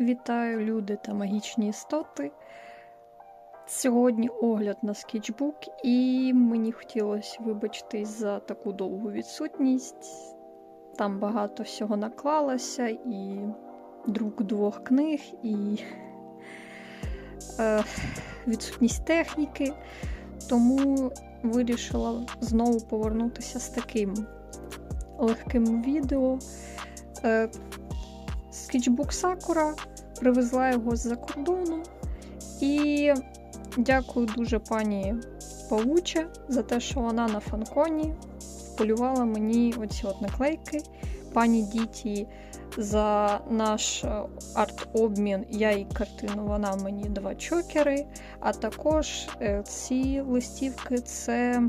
Вітаю, люди та магічні істоти. Сьогодні огляд на скетчбук, і мені хотілося вибачитись за таку довгу відсутність. Там багато всього наклалося, і друк двох книг, і е, відсутність техніки. Тому вирішила знову повернутися з таким легким відео. Е, скетчбук Сакура, привезла його з-за кордону. І дякую дуже пані Павуче за те, що вона на фанконі полювала мені оці от наклейки. Пані Діті за наш е, арт-обмін, я їй картину, вона мені два чокери. А також е, ці листівки це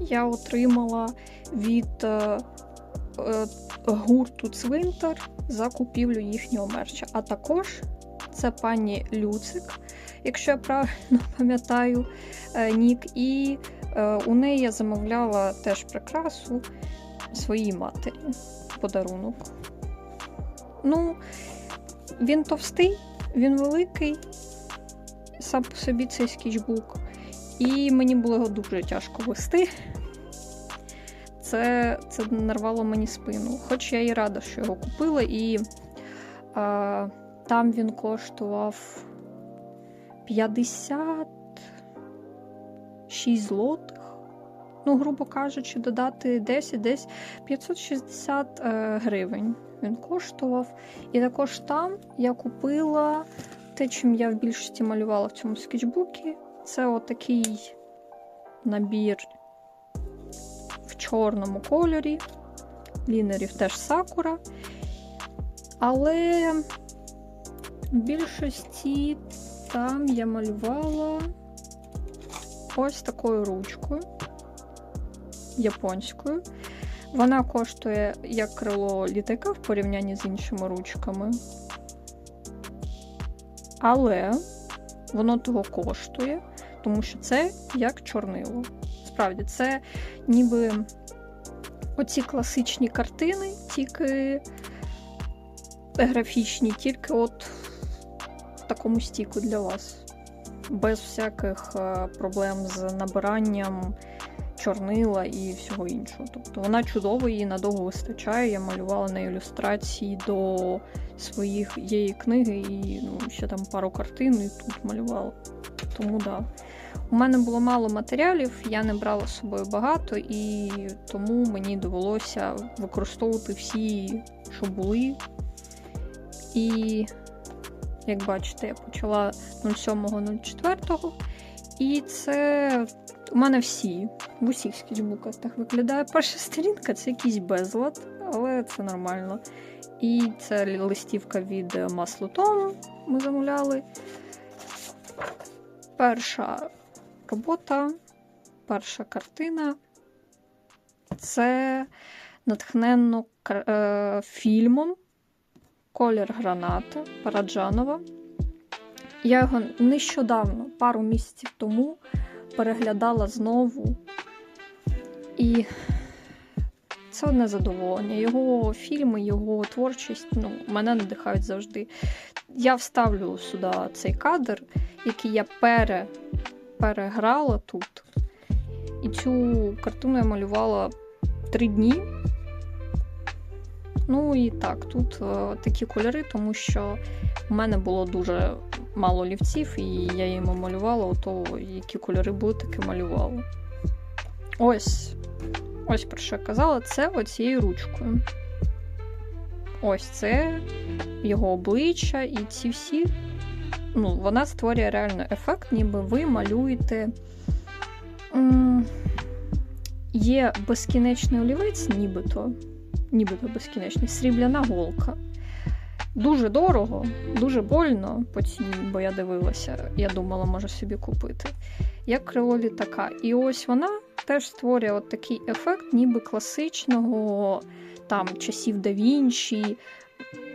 я отримала від е, гурту Цвинтар за купівлю їхнього мерча. А також це пані Люцик, якщо я правильно пам'ятаю нік. І у неї я замовляла теж прикрасу своїй матері подарунок. Ну, він товстий, він великий, сам по собі цей скетчбук. І мені було його дуже тяжко вести. Це це нарвало мені спину. Хоч я і рада, що його купила, і а, там він коштував 56 злотих. Ну, грубо кажучи, додати 10, десь 560 е, гривень він коштував. І також там я купила те, чим я в більшості малювала в цьому скетчбуці. Це отакий набір в чорному кольорі. Лінерів теж сакура. Але в більшості там я малювала ось такою ручкою японською. Вона коштує як крило літака в порівнянні з іншими ручками. Але воно того коштує, тому що це як чорнило. Справді, це ніби оці класичні картини, тільки графічні, тільки от в такому стіку для вас. Без всяких е, проблем з набиранням чорнила і всього іншого. Тобто вона чудова, її надовго вистачає. Я малювала на ілюстрації до своїх її книги і ну, ще там пару картин і тут малювала. Тому да. У мене було мало матеріалів, я не брала з собою багато, і тому мені довелося використовувати всі, що були. І, як бачите, я почала 07.04. І це у мене всі в усіх скетчбуках так виглядає. Перша сторінка це якийсь безлад, але це нормально. І це листівка від маслу Тому ми замовляли. Перша робота, перша картина це натхненно е, фільмом Колір гранати Параджанова. Я його нещодавно, пару місяців тому, переглядала знову. І це одне задоволення. Його фільми, його творчість ну, мене надихають завжди. Я вставлю сюди цей кадр, який я пере, переграла тут. І цю картину я малювала три дні. Ну і так, тут е, такі кольори, тому що в мене було дуже мало олівців, і я їм малювала, ото які кольори були, таки малювала. Ось, ось про що я казала, це оцією ручкою. Ось це його обличчя, і ці всі. Ну, Вона створює реально ефект, ніби ви малюєте. Є безкінечний олівець, нібито, нібито безкінечний, срібляна голка. Дуже дорого, дуже больно по ціні, бо я дивилася, я думала, може собі купити. Як крило літака. І ось вона теж створює от такий ефект, ніби класичного там часів да Вінчі,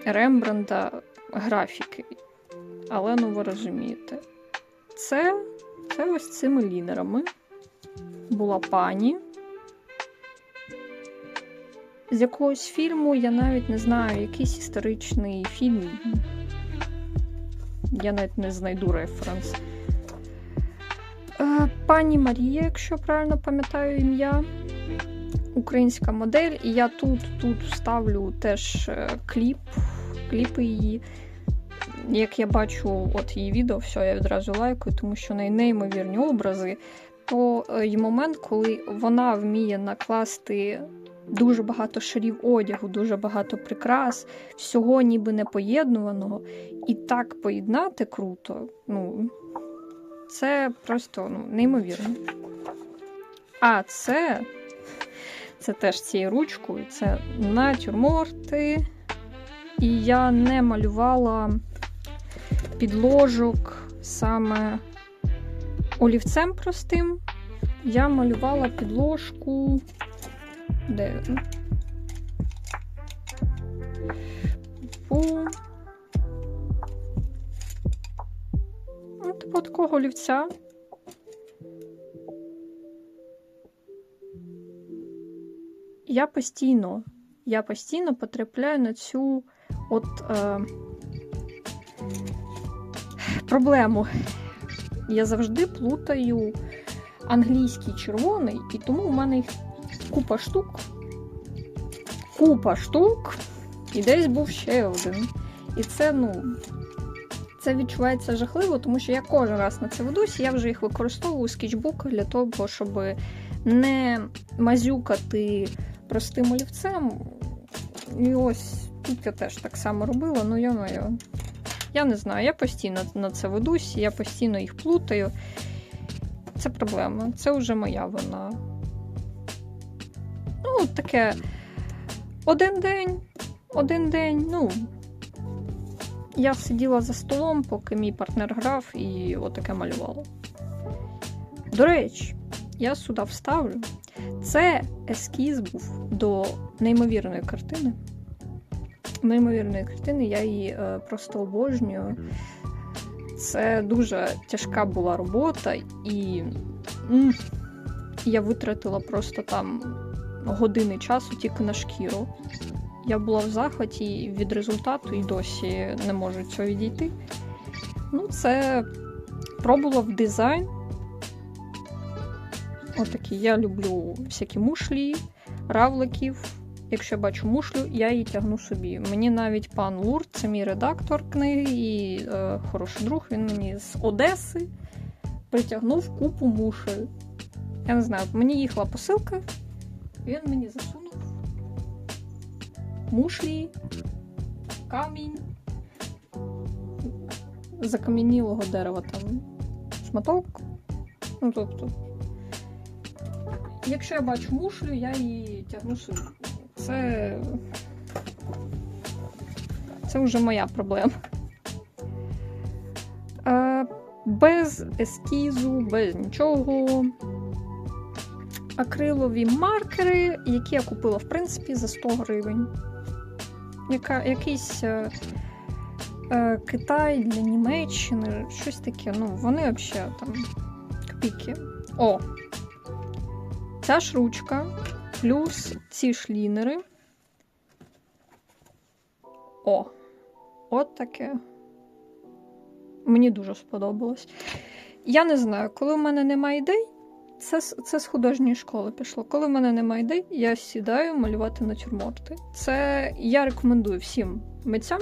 Рембранда графіки. Але ну ви розумієте, це, це ось цими лінерами була пані. з якогось фільму, я навіть не знаю, якийсь історичний фільм. Я навіть не знайду референс. Е, Пані Марія, якщо правильно пам'ятаю ім'я, українська модель, і я тут тут вставлю теж е, кліп, кліпи її. Як я бачу от її відео, все, я відразу лайкаю, тому що неї неймовірні образи. То е, є момент, коли вона вміє накласти дуже багато шарів одягу, дуже багато прикрас, всього ніби не поєднуваного, і так поєднати круто. Ну, це просто ну, неймовірно. А це це теж цією ручкою, це натюрморти. І я не малювала підложок саме олівцем простим. Я малювала підложку. Де? Фу. Ну, типу такого олівця. Я постійно, я постійно потрапляю на цю от е, проблему. Я завжди плутаю англійський червоний, і тому у мене їх купа штук. Купа штук, і десь був ще один. І це, ну, це відчувається жахливо, тому що я кожен раз на це ведусь, я вже їх використовую у скетчбук для того, щоб не мазюкати простим олівцем. І ось тут я теж так само робила, ну я моє. Я не знаю, я постійно на це ведусь, я постійно їх плутаю. Це проблема. Це вже моя вина. Ну, таке один день, один день, ну. Я сиділа за столом, поки мій партнер грав, і отаке малювала. До речі, я сюди вставлю. Це ескіз був до неймовірної картини. Неймовірної картини, я її е, просто обожнюю. Це дуже тяжка була робота, і я витратила просто там години часу тільки на шкіру. Я була в захваті від результату і досі не можу цього відійти. Ну, це пробував дизайн. Отакі. Я люблю всякі мушлі, равликів. Якщо я бачу мушлю, я її тягну собі. Мені навіть пан Лурд, це мій редактор книги і е, хороший друг, він мені з Одеси притягнув купу мушель. Я не знаю, мені їхала посилка, він мені засунув мушлі, камінь, закам'янілого дерева там шматок. Ну, тобто, якщо я бачу мушлю, я її тягну собі. Це це вже моя проблема. Е, без ескізу, без нічого. Акрилові маркери, які я купила, в принципі, за 100 гривень. Яка, Якийсь е, е, Китай для Німеччини, щось таке. Ну, вони взагалі там копійки. О! Ця ж ручка, плюс ці шлінери. О! От таке. Мені дуже сподобалось. Я не знаю, коли в мене немає ідей, це це з художньої школи пішло. Коли в мене немає ідей, я сідаю малювати натюрморти. Це я рекомендую всім митцям.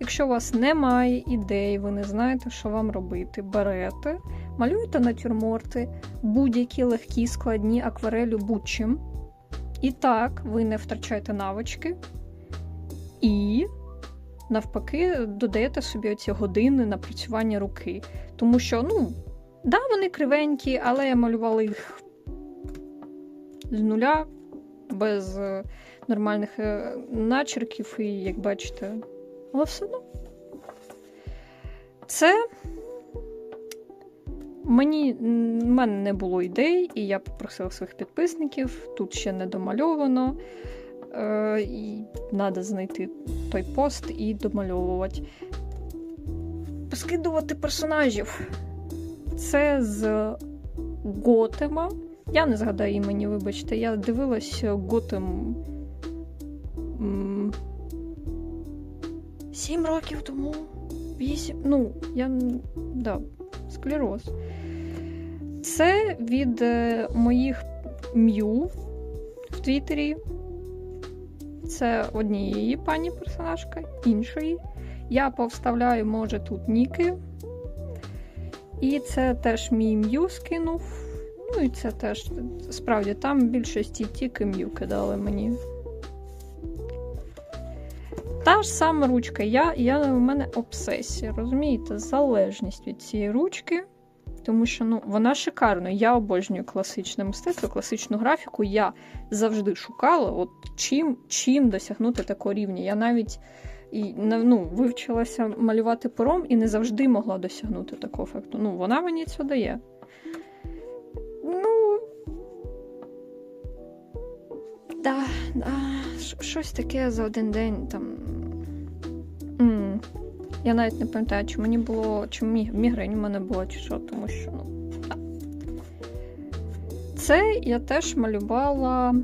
Якщо у вас немає ідей, ви не знаєте, що вам робити, берете, малюєте натюрморти, будь-які легкі, складні акварелю будь-чим. І так, ви не втрачаєте навички. І навпаки, додаєте собі оці години напрацювання руки. Тому що, ну, да, вони кривенькі, але я малювала їх з нуля, без е, нормальних е, начерків, і, як бачите, але все одно. Це мені в мене не було ідей, і я попросила своїх підписників. Тут ще не домальовано. Е, і Треба знайти той пост і домальовувати. Поскидувати персонажів. Це з Готема. Я не згадаю імені, вибачте, я дивилась Готем сім років тому. Вісім. Ну, я да, склероз. Це від е, моїх м'ю в Твіттері. Це однієї пані персонажки, іншої. Я повставляю, може, тут ніки. І це теж мій м'ю скинув. Ну і це теж справді там більшості тільки м'ю кидали мені. Та ж сама ручка. Я, я, У мене обсесія, розумієте, залежність від цієї ручки. Тому що ну, вона шикарна. Я обожнюю класичне мистецтво, класичну графіку. Я завжди шукала, от чим, чим досягнути такого рівня. Я навіть і, ну, вивчилася малювати пером і не завжди могла досягнути такого ефекту. Ну, вона мені це дає. Щось таке за один день там. М. Я навіть не пам'ятаю, чи мені було, чи мі- мігрень у мене була, чи що, тому що, ну. Це я теж малювала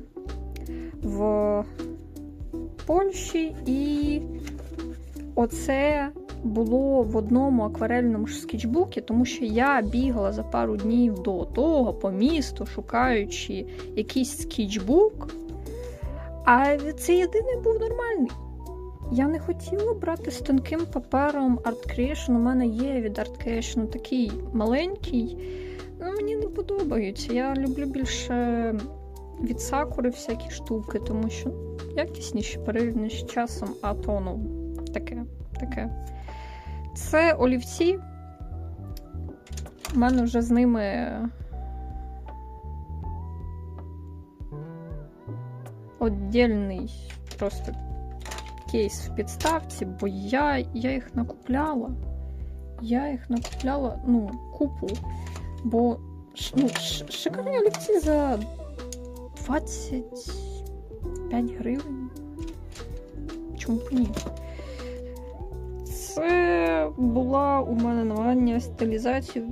в Польщі, і оце було в одному акварельному ж скетчбукі, тому що я бігала за пару днів до того по місту, шукаючи якийсь скетчбук, а це єдиний був нормальний. Я не хотіла брати з тонким папером Art. У мене є від Art такий маленький. Ну, мені не подобаються. Я люблю більше від сакури всякі штуки, тому що якісніші порівняно з часом, а то ну таке, таке. Це олівці. У мене вже з ними. Отдільний просто кейс в підставці, бо я, я їх накупляла. Я їх накупляла ну, купу. Бо ну, шикарні олівці за 25 гривень. Чому б ні? Це була у мене намагання стилізацію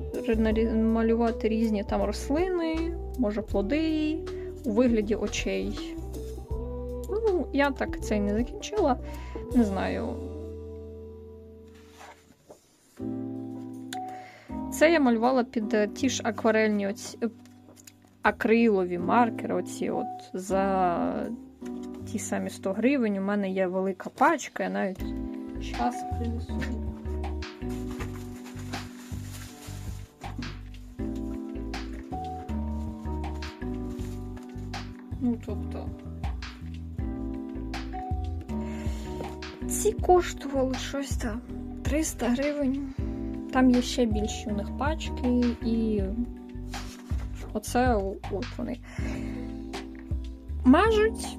малювати різні там рослини, може плоди у вигляді очей. Ну, я так це й не закінчила. Не знаю. Це я малювала під е, ті ж акварельні оці, е, акрилові маркери. Оці от за ті самі 100 гривень. У мене є велика пачка, я навіть час принесу. Ну, тобто. Ці коштували щось там 300 гривень. Там є ще більші у них пачки, і оце от вони. Мажуть,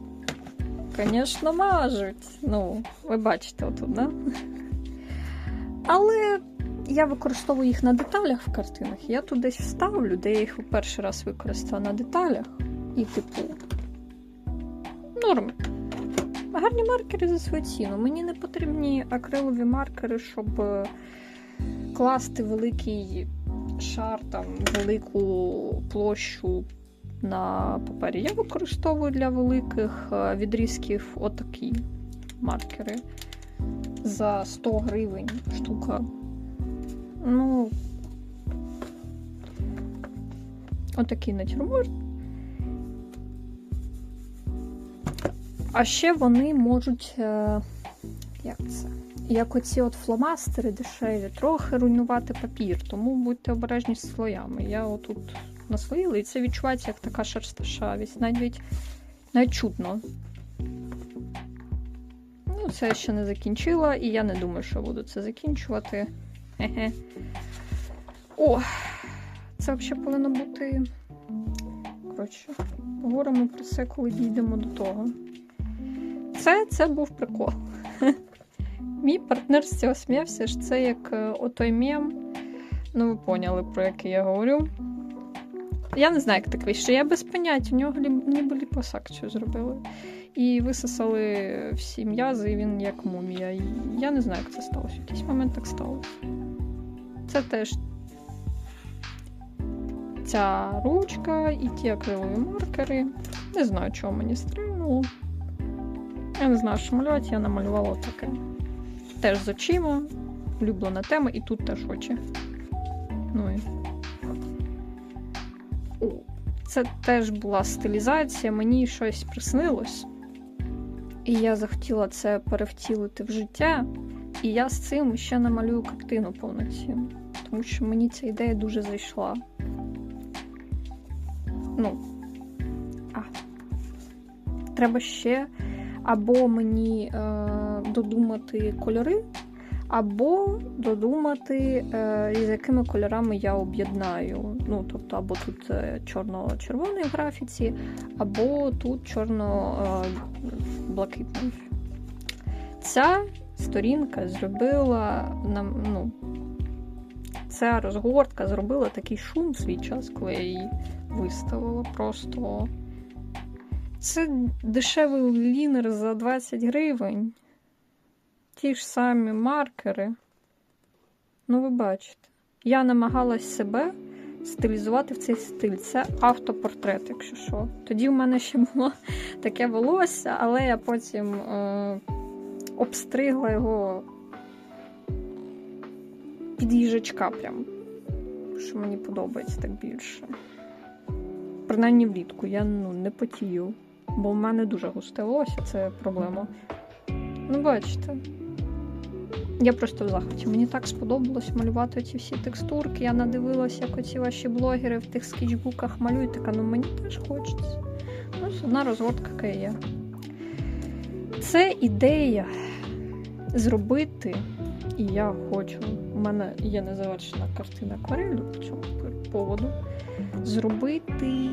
звісно, мажуть. Ну, ви бачите отут, да? Але я використовую їх на деталях в картинах. Я тут десь вставлю, де я їх перший раз використала на деталях. І, типу, норм. Гарні маркери за свою ціну. Мені не потрібні акрилові маркери, щоб е, класти великий шар, там, велику площу на папері. Я використовую для великих е, відрізків отакі маркери за 100 гривень штука. Ну, отакий натюрморт. А ще вони можуть, е, як це? Як оці от фломастери дешеві, трохи руйнувати папір, тому будьте обережні з слоями. Я отут наслоїла, і це відчувається як така шерсташавість. Навіть навіть чутно. Ну, це я ще не закінчила, і я не думаю, що буду це закінчувати. Хе-хе. О, це взагалі повинно бути. Коротше, поговоримо про це, коли дійдемо до того. Це, це був прикол. Мій партнер з цього сміявся, що це як е, отой мем. Ну, ви поняли, про який я говорю. Я не знаю, як так вийшло. Я без поняття, в нього ніби ліпосакцію зробили. І висосали всі м'язи, і він як мумія. Я не знаю, як це сталося. В якийсь момент так сталося. Це теж ця ручка і ті акрилові маркери. Не знаю, чого мені стрельнуло. Я не знаю, що малювати, я намалювала таке. Теж з очима, улюблена тема, і тут теж очі. Ну і. Це теж була стилізація, мені щось приснилось. І я захотіла це перевтілити в життя. І я з цим ще намалюю картину повноцінну. Тому що мені ця ідея дуже зайшла. Ну. А. Треба ще або мені е, додумати кольори, або додумати, е, з якими кольорами я об'єднаю. Ну, тобто, або тут е, чорно-червоний графіці, або тут чорно-блакитний. Ця сторінка зробила нам, ну, ця розгортка зробила такий шум в свій час, коли я її виставила. Просто це дешевий лінер за 20 гривень. Ті ж самі маркери. Ну, ви бачите. Я намагалась себе стилізувати в цей стиль. Це автопортрет, якщо що. Тоді в мене ще було таке волосся, але я потім е, обстригла його під їжачка прям. Що мені подобається так більше. Принаймні влітку я ну, не потію, бо в мене дуже густе волосся, це проблема. Ну, бачите. Я просто в захваті. Мені так сподобалось малювати ці всі текстурки. Я надивилася, як оці ваші блогери в тих скетчбуках малюють, така, ну мені теж хочеться. Ось одна розгортка яка є. Це ідея зробити, і я хочу. У мене є незавершена картина акварелю по цьому поводу. Зробити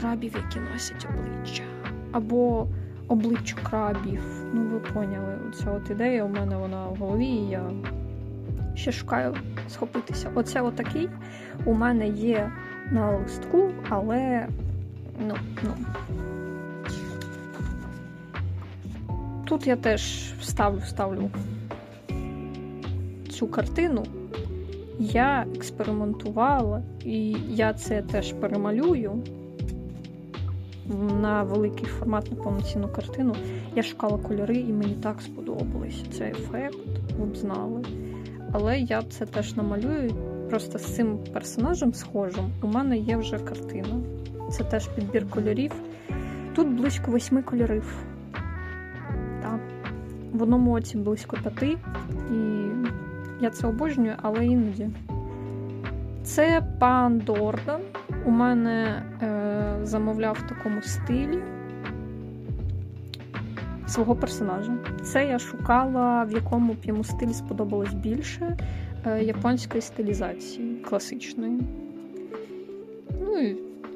крабів, які носять обличчя. Або обличчя крабів. Ну, ви поняли, ця от ідея у мене вона в голові, і я ще шукаю схопитися. Оце отакий у мене є на листку, але ну, ну. Тут я теж вставлю, вставлю цю картину. Я експериментувала, і я це теж перемалюю на великий формат, на повноцінну картину. Я шукала кольори, і мені так сподобалося цей ефект, ви б знали. Але я це теж намалюю. Просто з цим персонажем схожим у мене є вже картина. Це теж підбір кольорів. Тут близько восьми кольорів. Так. В одному оці близько п'яти. І я це обожнюю, але іноді. Це пан Дордан. У мене е, замовляв в такому стилі свого персонажа. Це я шукала, в якому б йому стилі сподобалось більше е, японської стилізації класичної. Ну і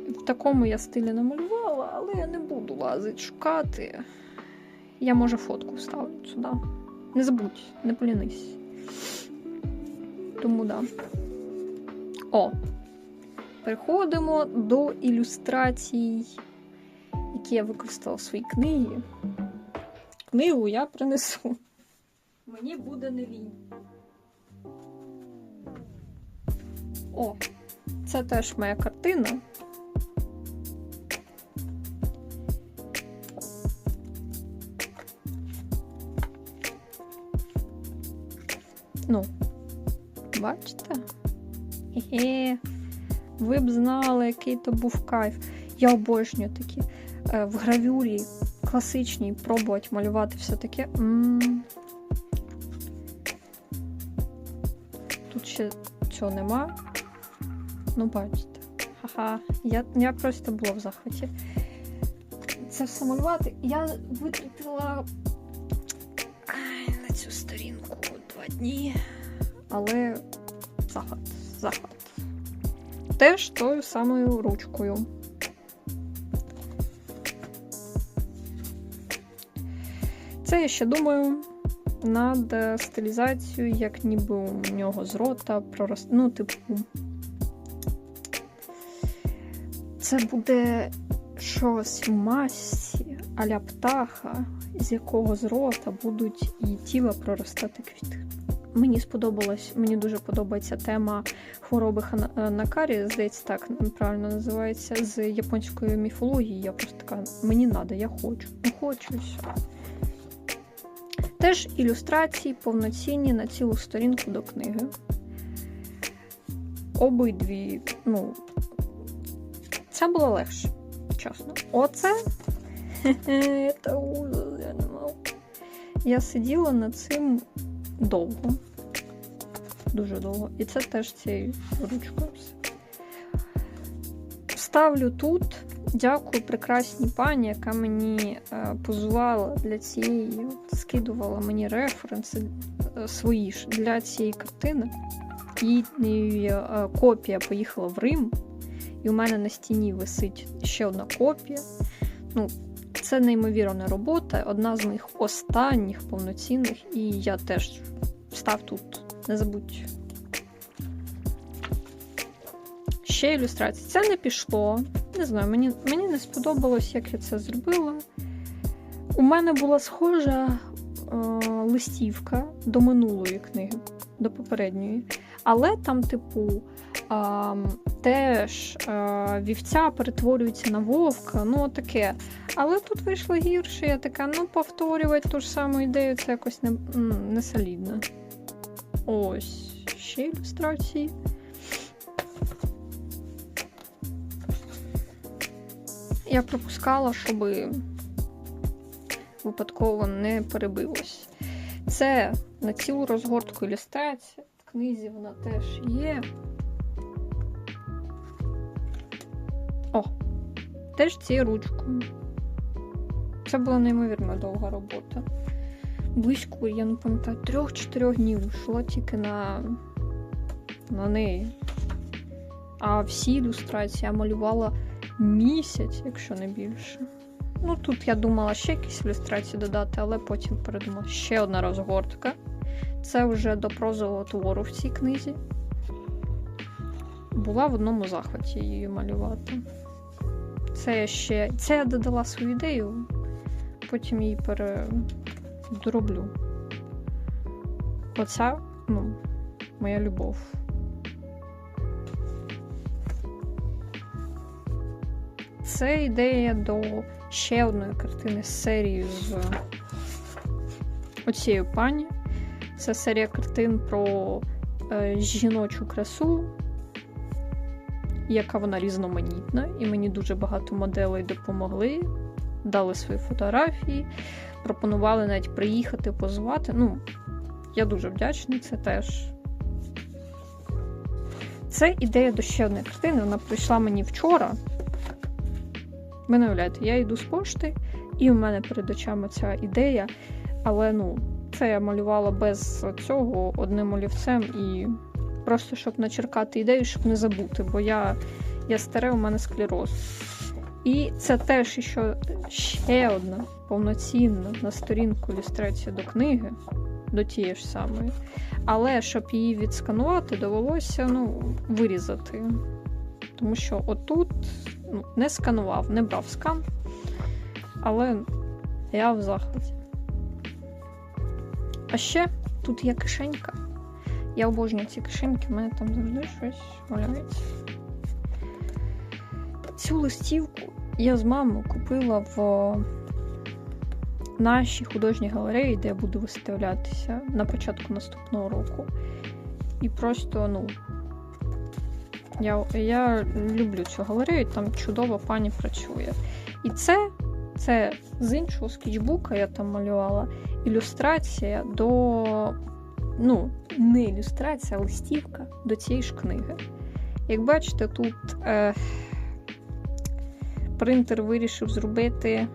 в такому я стилі намалювала, але я не буду лазити шукати. Я, може, фотку вставлю сюди. Не забудь, не полінись. Тому да. О! Переходимо до ілюстрацій, які я використала в своїй книгі. Книгу я принесу. Мені буде не лінь. О, це теж моя картина. Ну, бачите? Хе-хе. Ви б знали, який то був кайф. Я обожнюю такі е, в гравюрі класичній пробувати малювати все таке. Тут ще цього нема. Ну, бачите. Ха-ха. Я, я просто була в захваті. Це все малювати. Я витратила на цю сторінку два дні. Але захват, захват. Теж тою самою ручкою. Це я ще думаю над стилізацією, як ніби у нього з рота пророс... Ну, типу. Це буде щось в масі аля птаха, з якого з рота будуть і тіла проростати квіти. Мені сподобалось, мені дуже подобається тема хвороби Хана- е, здається, так правильно називається, з японської міфології. Я просто така, мені треба, я хочу. Ну хочу все. Теж ілюстрації повноцінні на цілу сторінку до книги. Обидві, ну, це було легше, чесно. Оце. Я сиділа над цим довго. Дуже довго. І це теж цією ручкою. Ставлю тут. Дякую прекрасній пані, яка мені е, позувала для цієї, скидувала мені референси е, свої ж для цієї картини. Її е, копія поїхала в Рим, і у мене на стіні висить ще одна копія. Ну, це неймовірна робота, одна з моїх останніх повноцінних, і я теж став тут. Не забудь. Ще ілюстрації. Це не пішло. Не знаю, мені, мені не сподобалось, як я це зробила. У мене була схожа е, листівка до минулої книги, до попередньої. Але там, типу, а, теж а, вівця перетворюється на вовка, ну таке. Але тут вийшло гірше, я така, ну, повторювати ту ж саму ідею, це якось не, не солідно. Ось, ще ілюстрації. Я пропускала, щоб випадково не перебилось. Це на цілу розгортку ілюстрація. В книзі вона теж є. О, теж цією ручкою. Це була неймовірно довга робота. Близько, я не пам'ятаю, трьох-чотирьох днів йшло тільки на, на неї. А всі ілюстрації я малювала місяць, якщо не більше. Ну, тут я думала ще якісь ілюстрації додати, але потім передумала ще одна розгортка. Це вже до прозового твору в цій книзі. Була в одному захваті її малювати. Це я ще. Це я додала свою ідею, потім її передороблю. Оця, ну, моя любов. Це ідея до ще одної картини з серії з оцією пані. Це серія картин про е, жіночу красу, яка вона різноманітна, і мені дуже багато моделей допомогли, дали свої фотографії, пропонували навіть приїхати, позувати. Ну, я дуже вдячна, це теж. Це ідея до ще одної картини. Вона прийшла мені вчора. Ви не уявляєте, я йду з пошти, і у мене перед очами ця ідея. Але ну, це я малювала без цього одним олівцем і просто щоб начеркати ідею, щоб не забути, бо я я старе, у мене склероз. І це теж ще, ще одна повноцінна на сторінку ілюстрація до книги, до тієї ж самої. Але щоб її відсканувати, довелося ну, вирізати. Тому що отут ну, не сканував, не брав скан, але я в захваті. А ще тут є кишенька. Я обожнюю ці кишеньки, в мене там завжди щось валяється. Цю листівку я з мамою купила в нашій художній галереї, де я буду виставлятися на початку наступного року. І просто, ну, я я люблю цю галерею, там чудова пані працює. І це, це з іншого скетчбука я там малювала ілюстрація до. Ну, не ілюстрація, а листівка до цієї ж книги. Як бачите, тут е, принтер вирішив зробити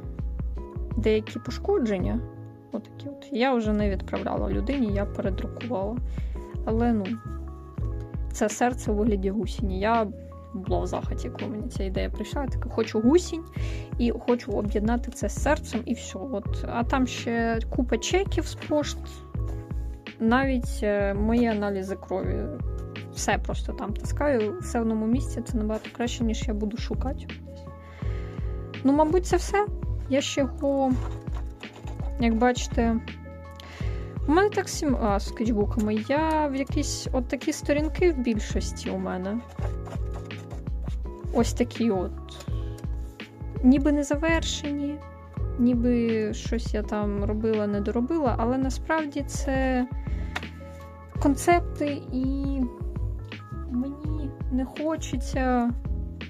деякі пошкодження. Отакі от. Я вже не відправляла людині, я передрукувала. Але ну, це серце у вигляді гусіні. Я була в захваті, коли мені ця ідея прийшла. Я така хочу гусінь і хочу об'єднати це з серцем і все. От. А там ще купа чеків з пошт, навіть е, мої аналізи крові. Все просто там таскаю, все в одному місці, це набагато краще, ніж я буду шукати. Ну, мабуть, це все. Я ще його, як бачите, У мене так сім а, з скетчбуками. Я в якісь от такі сторінки в більшості у мене. Ось такі от. Ніби не завершені, ніби щось я там робила, не доробила, але насправді це концепти, і мені не хочеться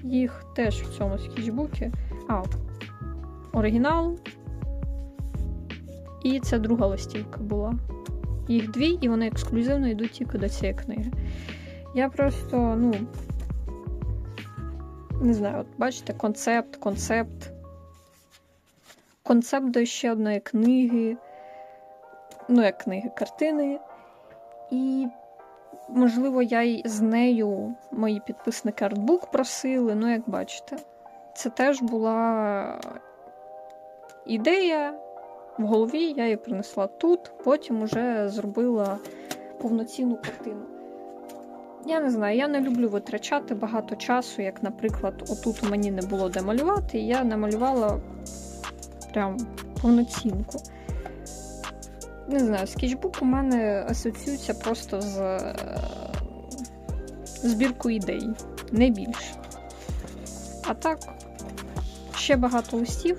їх теж в цьому скетчбуці. А, оригінал. І це друга листівка була. Їх дві, і вони ексклюзивно йдуть тільки до цієї книги. Я просто, ну. Не знаю, от бачите, концепт, концепт. Концепт до ще одної книги. Ну, як книги, картини. І, можливо, я й з нею мої підписники артбук просили. Ну, як бачите, це теж була ідея в голові, я її принесла тут, потім уже зробила повноцінну картину. Я не знаю, я не люблю витрачати багато часу, як, наприклад, отут мені не було де малювати, і я намалювала прям повноцінку. Не знаю, скетчбук у мене асоціюється просто з е, збіркою ідей, не більше. А так, ще багато листів,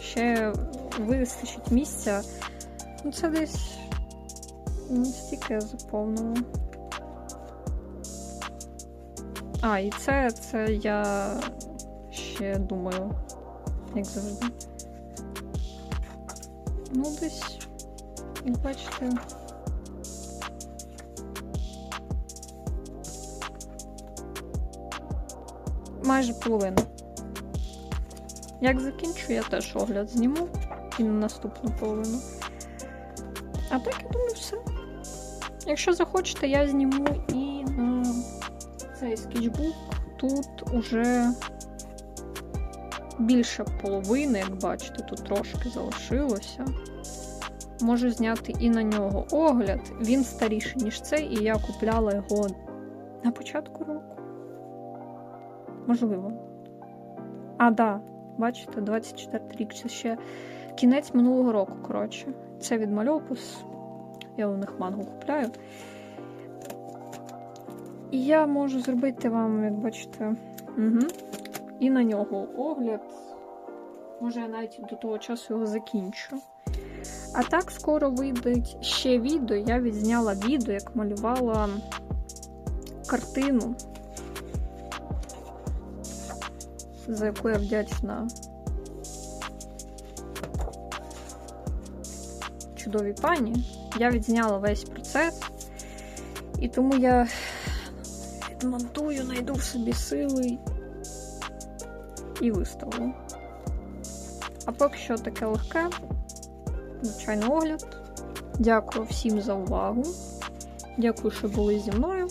ще вистачить місця. Ну, це десь ну, стільки я заповнила. А, і це, це я ще думаю, як завжди. Ну, десь, як бачите. Майже половина. Як закінчу, я теж огляд зніму і на наступну половину. А так, я думаю, все. Якщо захочете, я зніму і на цей скетчбук тут уже більше половини, як бачите, тут трошки залишилося. Можу зняти і на нього огляд. Він старіший, ніж цей, і я купляла його на початку року. Можливо. А, да, бачите, 24 рік. Це ще кінець минулого року, коротше. Це від Мальопус. Я у них мангу купляю. І я можу зробити вам, як бачите, угу. і на нього огляд. Може, я навіть до того часу його закінчу. А так, скоро вийде ще відео. Я відзняла відео, як малювала картину, за яку я вдячна чудовій пані. Я відзняла весь процес, і тому я відмонтую, знайду в собі сили і виставлю. А поки що таке легке, звичайний огляд. Дякую всім за увагу. Дякую, що були зі мною.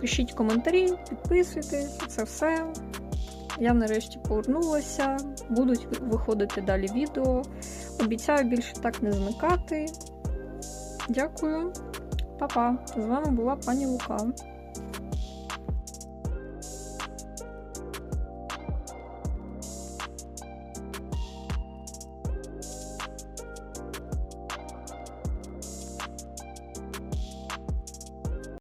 Пишіть коментарі, підписуйтесь, це все. Я нарешті повернулася. Будуть виходити далі відео. Обіцяю більше так не зникати. Дякую, Па-па. З вами була пані Лука.